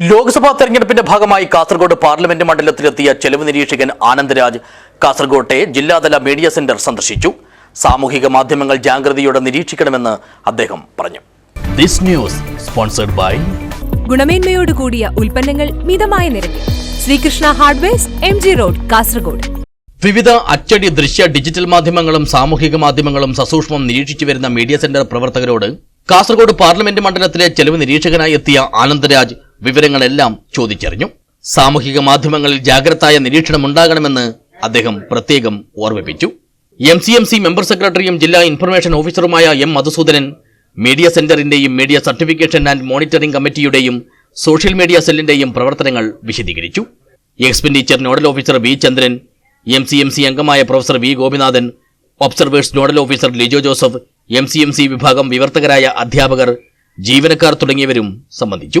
ലോക്സഭാ തെരഞ്ഞെടുപ്പിന്റെ ഭാഗമായി കാസർഗോഡ് പാർലമെന്റ് മണ്ഡലത്തിലെത്തിയ ചെലവ് നിരീക്ഷകൻ ആനന്ദരാജ് കാസർഗോട്ടെ ജില്ലാതല മീഡിയ സെന്റർ സന്ദർശിച്ചു. സാമൂഹിക മാധ്യമങ്ങൾ ജാഗ്രതയോടെ നിരീക്ഷിക്കണമെന്ന് അദ്ദേഹം പറഞ്ഞു. ദിസ് ന്യൂസ് സ്പോൺസർഡ് ബൈ ഗുണമേന്മയോട് കൂടിയ ഉൽപ്പന്നങ്ങൾ മിതമായ നിരക്കിൽ. Sreekrishna hardwares M G road Kasaragod. വിവിധ അച്ചടി ദൃശ്യ ഡിജിറ്റൽ മാധ്യമങ്ങളും സാമൂഹിക മാധ്യമങ്ങളും സസൂക്ഷ്മം നിരീക്ഷിച്ചു വരുന്ന മീഡിയ സെന്റർ പ്രവർത്തകരോട് കാസർഗോഡ് പാർലമെന്റ് മണ്ഡലത്തിലെ ചെലവ് നിരീക്ഷകനായി എത്തിയ ആനന്ദരാജ് വിവരങ്ങളെല്ലാം ചോദിച്ചറിഞ്ഞു. സാമൂഹിക മാധ്യമങ്ങളിൽ ജാഗ്രതായ നിരീക്ഷണം ഉണ്ടാകണമെന്ന് അദ്ദേഹം പ്രത്യേകം ഓർമ്മിപ്പിച്ചു. M C M C member സെക്രട്ടറിയും ജില്ലാ ഇൻഫർമേഷൻ ഓഫീസറുമായ എം മധുസൂദനൻ മീഡിയ സെന്ററിന്റെയും മീഡിയ സർട്ടിഫിക്കേഷൻ ആൻഡ് മോണിറ്ററിംഗ് കമ്മിറ്റിയുടെയും സോഷ്യൽ മീഡിയ സെല്ലിന്റെയും പ്രവർത്തനങ്ങൾ വിശദീകരിച്ചു. Expenditure nodal officer V Chandran M C M C അംഗമായ professor V Gopinathan observers nodal officer Lijo Joseph M C M C വിഭാഗം വിവർത്തകരായ അധ്യാപകർ ജീവനക്കാർ തുടങ്ങിയവരും സംബന്ധിച്ചു.